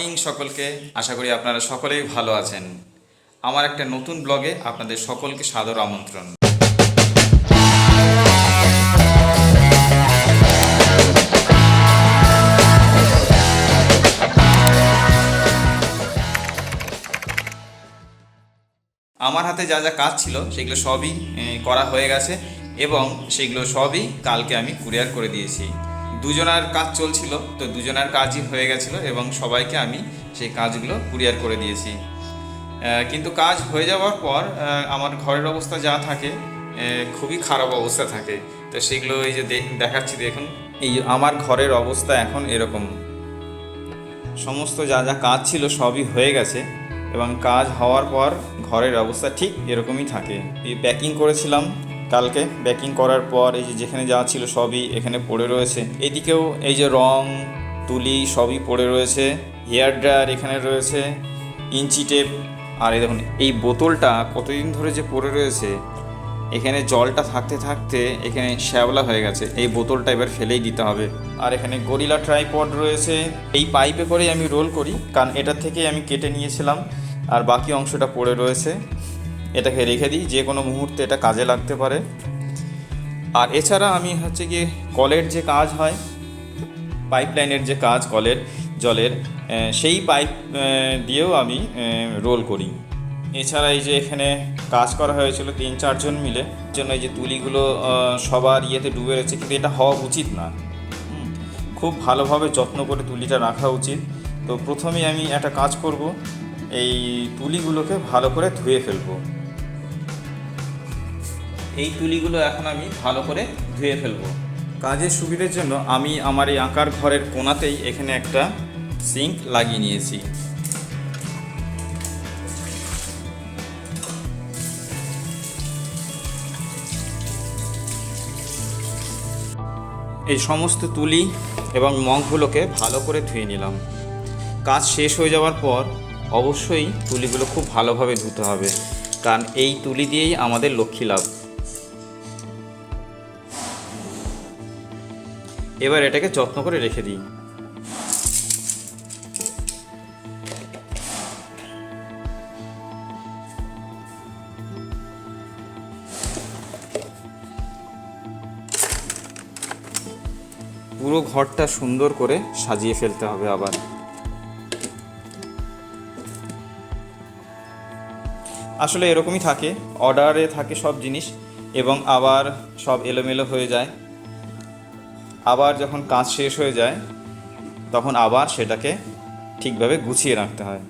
Morning সকলকে, আশা করি আপনারা সকলেই ভালো আছেন। আমার একটা নতুন ব্লগে আপনাদের সকলকে সাদর আমন্ত্রণ। আমার হাতে যা যা কাজ ছিল, সেগুলো সবই করা হয়ে গেছে এবং সেগুলো সবই কালকে আমি কুরিয়ার করে দিয়েছি। দুজনার কাজ চলছিল, তো দুজনার কাজই হয়ে গেছিল এবং সবাইকে আমি সেই কাজগুলো কুরিয়ার করে দিয়েছি। কিন্তু কাজ হয়ে যাওয়ার পর আমার ঘরের অবস্থা যা থাকে খুবই খারাপ অবস্থা থাকে। তো সেগুলো এই যে দেখ- দেখাচ্ছি, দেখুন। এই আমার ঘরের অবস্থা এখন এরকম। সমস্ত যা যা কাজ ছিল সবই হয়ে গেছে এবং কাজ হওয়ার পর ঘরের অবস্থা ঠিক এরকমই থাকে। প্যাকিং করেছিলাম কালকে ব্যাকিং করার পর এই যে যেখানে যা ছিল সবই এখানে পড়ে রয়েছে। এদিকেও এই যে রং, তুলি সবই পড়ে রয়েছে। হেয়ার ড্রায়ার এখানে রয়েছে। ইঞ্চি টেপ আর এই দেখুন, এই বোতলটা কতদিন ধরে যে পড়ে রয়েছে, এখানে জলটা থাকতে থাকতে এখানে শ্যাওলা হয়ে গেছে। এই বোতলটা এবার ফেলেই দিতে হবে। আর এখানে গরিলা ট্রাইপড রয়েছে। এই পাইপে করেই আমি রোল করি, কারণ এটার থেকেই আমি কেটে নিয়েছিলাম, আর বাকি অংশটা পড়ে রয়েছে। এটাকে রেখে দিই, যে কোনো মুহূর্তে এটা কাজে লাগতে পারে। আর এছাড়া আমি হচ্ছে গিয়ে কলের যে কাজ হয়, পাইপলাইনের যে কাজ কলের, জলের সেই পাইপ দিয়েও আমি রোল করি। এছাড়া এই যে এখানে কাজ করা হয়েছিল তিন চারজন মিলে জন্য এই যে তুলিগুলো সবার ইয়েতে ডুবে রয়েছে, কিন্তু এটা হওয়া উচিত না। খুব ভালোভাবে যত্ন করে তুলিটা রাখা উচিত। তো প্রথমেই আমি একটা কাজ করব, এই তুলিগুলোকে ভালো করে ধুয়ে ফেলব। এই তুলিগুলো এখন আমি ভালো করে ধুয়ে ফেলব। কাজের সুবিধার জন্য আমি আমার এই আঁকার ঘরের কোণাতেই এখানে একটা সিঙ্ক লাগিয়ে নিয়েছি। এই সমস্ত তুলি এবং মগগুলোকে ভালো করে ধুয়ে নিলাম। কাজ শেষ হয়ে যাওয়ার পর অবশ্যই তুলিগুলো খুব ভালোভাবে ধুতে হবে, কারণ এই তুলি দিয়েই আমাদের লক্ষ্মী লাভ। এবার এটাকে যত্ন করে রেখে দিই। পুরো ঘরটা সুন্দর করে সাজিয়ে ফেলতে হবে আবার। আসলে এরকমই থাকে অর্ডারে থাকে সব জিনিস এবং আবার সব এলোমেলো হয়ে যায়। আবার যখন কাজ শেষ হয়ে যায়, তখন আবার সেটাকে ঠিকভাবে গুছিয়ে রাখতে হয়।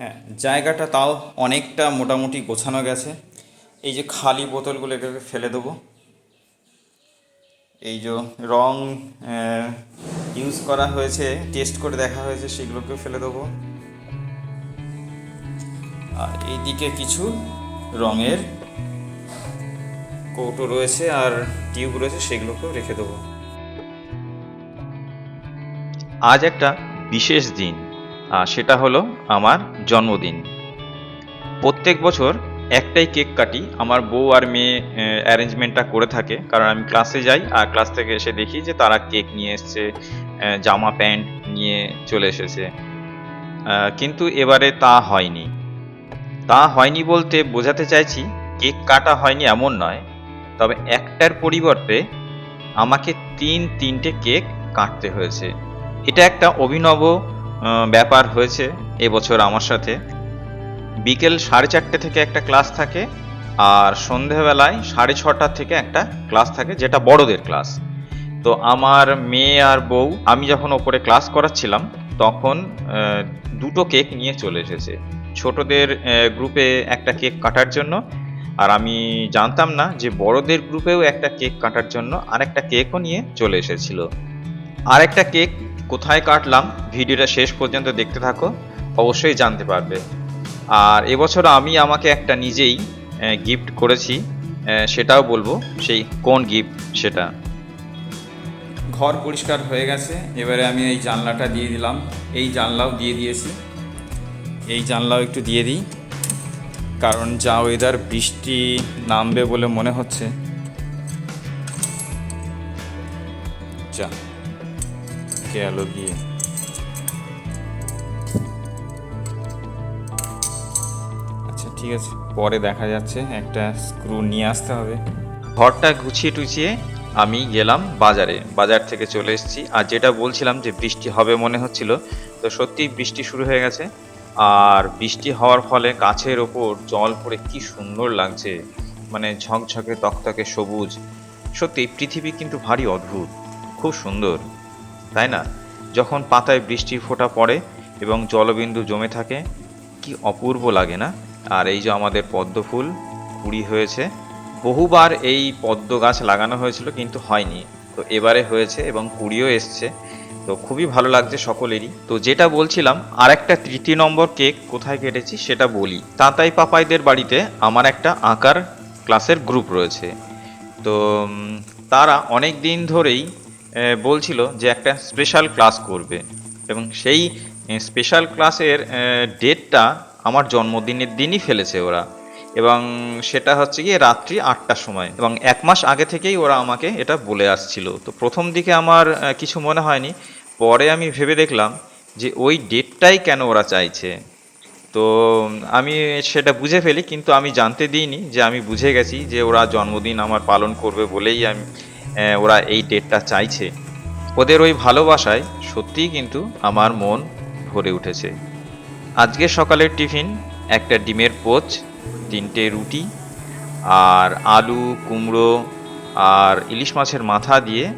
হ্যাঁ জায়গাটা তাও অনেকটা মোটামুটি গোছানো গেছে। এই যে খালি বোতলগুলো এভাবে ফেলে দেবো। এই যে রং ইউজ করা হয়েছে টেস্ট করে দেখা হয়েছে সেগুলোকে ফেলে দেবো। আর এইদিকে কিছু রঙের কৌটো রয়েছে আর টিউব রয়েছে, সেগুলোকেও রেখে দেবো। আজ একটা বিশেষ দিন আর সেটা হলো আমার জন্মদিন। প্রত্যেক বছর একটাই কেক কাটি। আমার বউ আর মেয়ে অ্যারেঞ্জমেন্টটা করে থাকে। কারণ আমি ক্লাসে যাই আর ক্লাস থেকে এসে দেখি যে তারা কেক নিয়ে এসছে জামা, প্যান্ট নিয়ে চলে এসেছে। কিন্তু এবারে তা হয়নি। তা হয়নি বলতে বোঝাতে চাইছি, কেক কাটা হয়নি এমন নয়। তবে একটার পরিবর্তে আমাকে তিন তিনটে কেক কাটতে হয়েছে। এটা একটা অভিনব ব্যাপার হয়েছে এবছর আমার সাথে। বিকেল সাড়ে চারটে থেকে একটা ক্লাস থাকে আর সন্ধেবেলায় সাড়ে ছটা থেকে একটা ক্লাস থাকে, যেটা বড়দের ক্লাস। তো আমার মেয়ে আর বউ, আমি যখন ওপরে ক্লাস করাচ্ছিলাম, তখন দুটো কেক নিয়ে চলে এসেছে। ছোটদের গ্রুপে একটা কেক কাটার জন্য, আর আমি জানতাম না যে বড়দের গ্রুপেও একটা কেক কাটার জন্য আরেকটা কেকও নিয়ে চলে এসেছিল। আরেকটা কেক কোথায় কাটলাম, ভিডিওটা শেষ পর্যন্ত দেখতে থাকো, অবশ্যই জানতে পারবে। আর এবছর আমি আমাকে একটা নিজেই গিফট করেছি। সেটাও বলব, সেই কোন গিফট সেটা। ঘর পরিষ্কার হয়ে গেছে, এবারে আমি এই জানলাটা দিয়ে দিলাম। এই জানলাও দিয়ে দিয়েছি। এই জানলাও একটু দিয়ে দিই, কারণ যা ওয়েদার বৃষ্টি নামবে বলে মনে হচ্ছে। যা গেল দিয়ে ঠিক আছে। পরে দেখা যাচ্ছে, একটা স্ক্রু নিয়ে আসতে হবে। ঘরটা গুছিয়ে টুছিয়ে আমি গেলাম বাজারে। বাজার থেকে চলে এসেছি। আর যেটা বলছিলাম যে বৃষ্টি হবে মনে হচ্ছিল, তো সত্যি বৃষ্টি শুরু হয়ে গেছে। আর বৃষ্টি হওয়ার ফলে গাছের ওপর জল পড়ে কি সুন্দর লাগছে। মানে ঝকঝকে, তকতকে সবুজ। সত্যি পৃথিবী কিন্তু ভারী অদ্ভুত। খুব সুন্দর। তাই না? যখন পাতায় বৃষ্টির ফোঁটা পড়ে এবং জলবিন্দু জমে থাকে, কি অপূর্ব লাগে না? আর এই যে আমাদের পদ্ম ফুল কুড়ি হয়েছে, বহুবার এই পদ্ম গাছ লাগানো হয়েছিল কিন্তু হয়নি। তো এবারে হয়েছে এবং কুড়িও এসছে। তো খুবই ভালো লাগছে সকলেরই। তো যেটা বলছিলাম আর একটা তৃতীয় নম্বর কেক কোথায় কেটেছি সেটা বলি। তাঁতাই পাপাইদের বাড়িতে আমার একটা আঁকার ক্লাসের গ্রুপ রয়েছে। তো তারা অনেক দিন ধরেই বলছিল যে একটা স্পেশাল ক্লাস করবে। এবং সেই স্পেশাল ক্লাসের ডেটটা আমার জন্মদিনের দিনই ফেলেছে ওরা। এবং সেটা হচ্ছে গিয়ে রাত্রি আটটার সময়। এবং এক মাস আগে থেকেই ওরা আমাকে এটা বলে আসছিল। তো প্রথম দিকে আমার কিছু মনে হয়নি। পরে আমি ভেবে দেখলাম যে ওই ডেটটাই কেন ওরা চাইছে। তো আমি সেটা বুঝে ফেলি, কিন্তু আমি জানতে দিইনি যে আমি বুঝে গেছি যে ওরা জন্মদিন আমার পালন করবে বলেই আমি ওরা এই ডেটটা চাইছে। ওদের ওই ভালোবাসায় সত্যিই কিন্তু আমার মন ভরে উঠেছে। আজকে সকালের টিফিন, একটা ডিমের পোচ, তিনটে রুটি আর আলু, কুমড়ো আর ইলিশ মাছের মাথা দিয়ে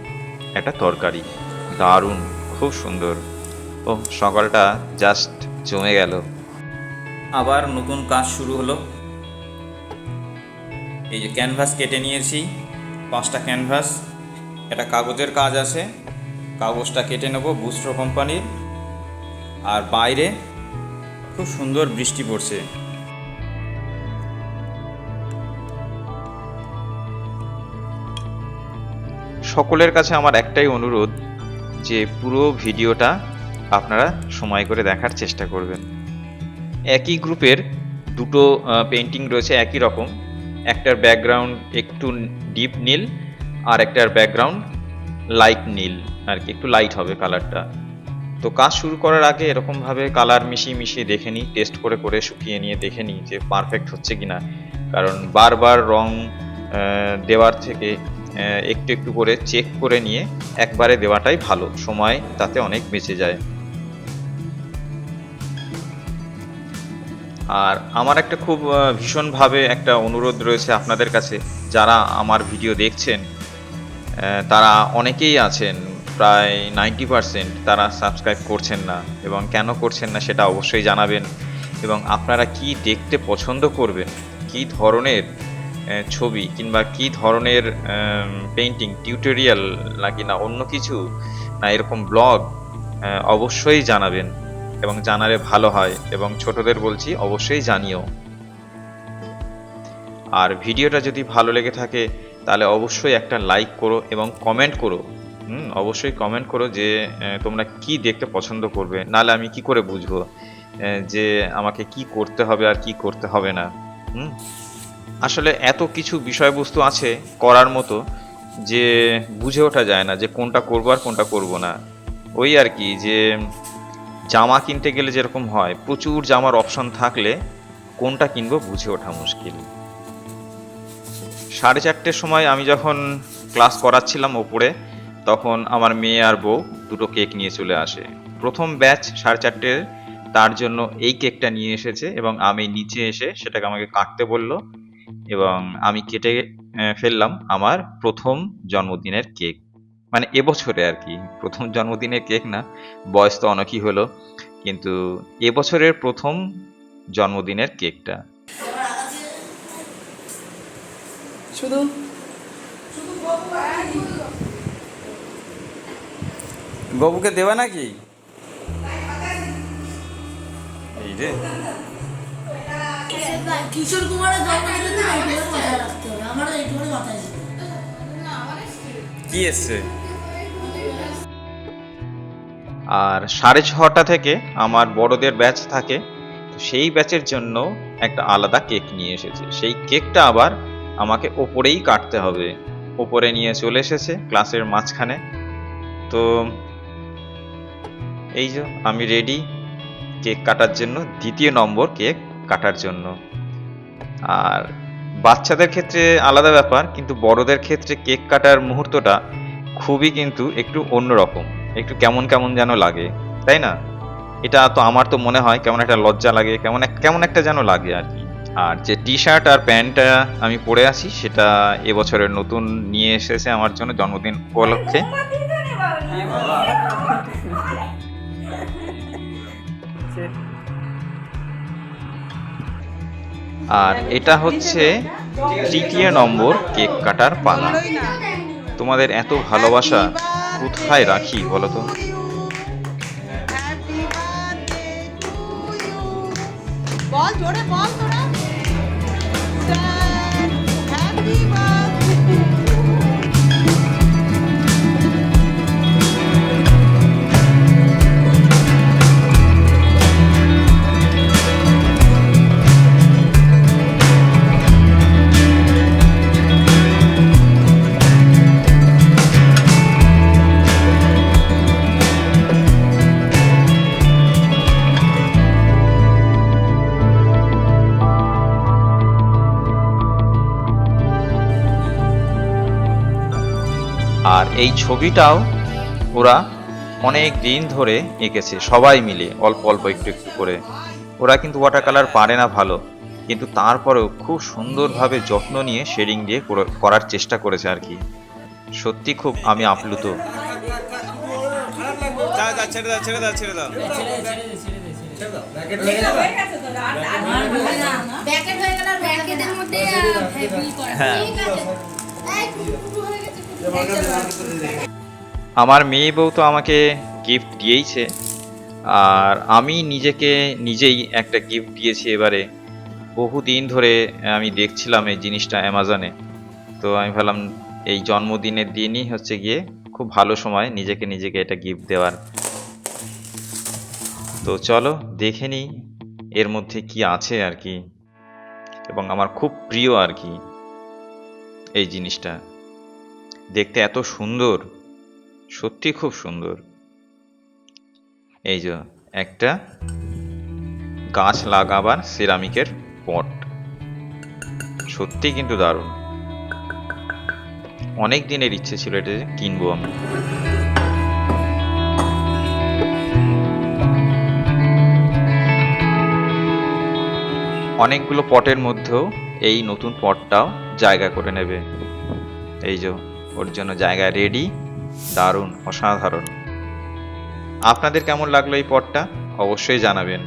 একটা তরকারি। দারুণ, খুব সুন্দর। ও সকালটা জাস্ট জমে গেল। আবার নতুন কাজ শুরু হলো। এই যে ক্যানভাস কেটে নিয়েছি, পাঁচটা ক্যানভাস। এটা কাগজের কাজ আছে, কাগজটা কেটে নেব বুস্ট্রো কোম্পানির। আর বাইরে খুব সুন্দর বৃষ্টি পড়ছে। সকলের কাছে আমার একটাই অনুরোধ, যে পুরো ভিডিওটা আপনারা সময় করে দেখার চেষ্টা করবেন। একই গ্রুপের দুটো পেন্টিং রয়েছে একই রকম। একটার ব্যাকগ্রাউন্ড একটু ডিপ নীল, আর একটার ব্যাকগ্রাউন্ড লাইট নীল। আর কি, একটু লাইট হবে কালারটা তো কাজ শুরু করার আগে এরকমভাবে কালার মিশিয়ে মিশিয়ে দেখে নিই টেস্ট করে করে শুকিয়ে নিয়ে দেখে নিই যে পারফেক্ট হচ্ছে কি না কারণ বারবার রং দেওয়ার থেকে একটু একটু করে চেক করে নিয়ে একবারে দেওয়াটাই ভালো। সময় তাতে অনেক বেঁচে যায়। আর আমার একটা খুব ভীষণভাবে একটা অনুরোধ রয়েছে আপনাদের কাছে। যারা আমার ভিডিও দেখছেন তারা অনেকেই আছেন প্রায় নাইনটি পারসেন্ট তারা সাবস্ক্রাইব করছেন না এবং কেন করছেন না সেটা অবশ্যই জানাবেন। এবং আপনারা কি দেখতে পছন্দ করবেন? কি ধরনের ছবি কিংবা কি ধরনের পেন্টিং টিউটোরিয়াল নাকি না অন্য কিছু না এরকম ব্লগ অবশ্যই জানাবেন এবং জানালে ভালো হয় এবং ছোটদের বলছি অবশ্যই জানিও। আর ভিডিওটা যদি ভালো লেগে থাকে তাহলে অবশ্যই একটা লাইক করো এবং কমেন্ট করো। হুম, অবশ্যই কমেন্ট করো যে তোমরা কি দেখতে পছন্দ করবে। নাহলে আমি কি করে বুঝব যে আমাকে কি করতে হবে আর কি করতে হবে না। হুম? আসলে এত কিছু বিষয়বস্তু আছে করার মতো যে বুঝে ওঠা যায় না যে কোনটা করব আর কোনটা করব না। ওই আর কি যে, জামা কিনতে গেলে যেরকম হয়, প্রচুর জামার অপশন থাকলে কোনটা কিনবো বুঝে ওঠা মুশকিল। সাড়ে চারটের সময় আমি যখন ক্লাস করাচ্ছিলাম ওপরে তখন আমার মেয়ে আর বউ দুটো কেক নিয়ে চলে আসে। প্রথম ব্যাচ সাড়ে চারটে তার জন্য এই কেকটা নিয়ে এসেছে এবং আমি নিচে এসে সেটাকে আমাকে কাটতে বলল এবং আমি কেটে ফেললাম আমার প্রথম জন্মদিনের কেক। মানে এবছরে আর কি প্রথম জন্মদিনের কেক না বয়স তো অনেকই হলো কিন্তু এবছরের প্রথম জন্মদিনের কেকটা। শুধু? গবুকে দেবে নাকি? এই রে। কিশোর কুমারের কি এসছে? আর সাড়ে ছটা থেকে আমার বড়দের ব্যাচ থাকে সেই ব্যাচের জন্য একটা আলাদা কেক নিয়ে এসেছে। সেই কেকটা আবার আমাকে ওপরেই কাটতে হবে। ওপরে নিয়ে চলে এসেছে ক্লাসের মাঝখানে। তো এই যে, আমি রেডি কেক কাটার জন্য, দ্বিতীয় নম্বর কেক কাটার জন্য। আর বাচ্চাদের ক্ষেত্রে আলাদা ব্যাপার, কিন্তু বড়দের ক্ষেত্রে কেক কাটার মুহূর্তটা খুবই কিন্তু একটু অন্যরকম, একটু কেমন কেমন যেন লাগে, তাই না? এটা তো আমার তো মনে হয় কেমন একটা লজ্জা লাগে, কেমন কেমন একটা যেন লাগে আর কি। আর যে টি শার্ট আর প্যান্টটা আমি পরে আছি, সেটা এবছরের নতুন নিয়ে এসেছে আমার জন্য জন্মদিন উপলক্ষে। আর এটা হচ্ছে তৃতীয় নম্বর কেক কাটার পালা। তোমাদের এত ভালোবাসা কোথায় রাখি বলো তো? বল জোরে বল এই ছবিটাও ওরা অনেক দিন ধরে এঁকেছে সবাই মিলে অল্প অল্প একটু একটু করে। ওরা কিন্তু ওয়াটার কালার পারে না ভালো কিন্তু তারপরেও খুব সুন্দরভাবে যত্ন নিয়ে শেডিং দিয়ে করার চেষ্টা করেছে আর কি। সত্যি খুব আমি আপ্লুত। যা যা ছেড়ে দাও ছেড়ে দাও ছেড়ে দাও ব্যাকেট হয়ে আমার মেয়ে বউ তো আমাকে গিফট দিয়েইছে, আর আমি নিজেকে নিজেই একটা গিফট দিয়েছি এবারে। বহু দিন ধরে আমি দেখছিলাম এই জিনিসটা অ্যামাজনে তো আমি ভাবলাম, এই জন্মদিনের দিনই হচ্ছে গিয়ে খুব ভালো সময় নিজেকে নিজেকে এটা গিফট দেওয়ার। তো চলো, দেখে নিই এর মধ্যে কি আছে আর কি। এবং আমার খুব প্রিয় আর কি এই জিনিসটা। দেখতে এত সুন্দর। সত্যি খুব সুন্দর। এই যে একটা গাছ লাগাবার সিরামিকের পট। সত্যি কিন্তু দারুণ। অনেক দিনের ইচ্ছে ছিল এটা যে কিনবো আমি। অনেকগুলো পটের মধ্যেও এই নতুন পটটাও জায়গা করে নেবে। এই যে ওর জন্য জায়গা রেডি দারুণ, অসাধারণ। আপনাদের কেমন লাগল এই পটটা অবশ্যই জানাবেন।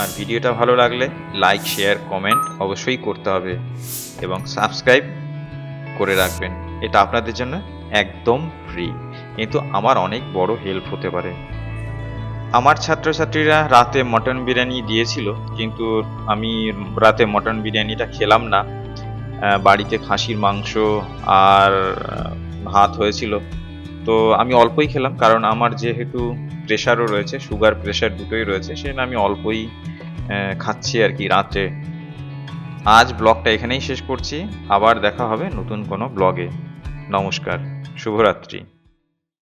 আর ভিডিওটা ভালো লাগলে লাইক শেয়ার কমেন্ট অবশ্যই করতে হবে এবং সাবস্ক্রাইব করে রাখবেন। এটা আপনাদের জন্য একদম ফ্রি কিন্তু আমার অনেক বড় হেল্প হতে পারে। আমার ছাত্রছাত্রীরা রাতে মটন বিরিয়ানি দিয়েছিল, কিন্তু আমি রাতে মটন বিরিয়ানিটা খেলাম না। বাড়িতে খাসির মাংস আর ভাত হয়েছিল। তো আমি অল্পই খেলাম, কারণ আমার যেহেতু প্রেশারও রয়েছে সুগার প্রেশার দুটোই রয়েছে, সেজন্য আমি অল্পই খাচ্ছি আর কি রাতে আজ ব্লগটা এখানেই শেষ করছি। আবার দেখা হবে নতুন কোনো ব্লগে। নমস্কার, শুভরাত্রি।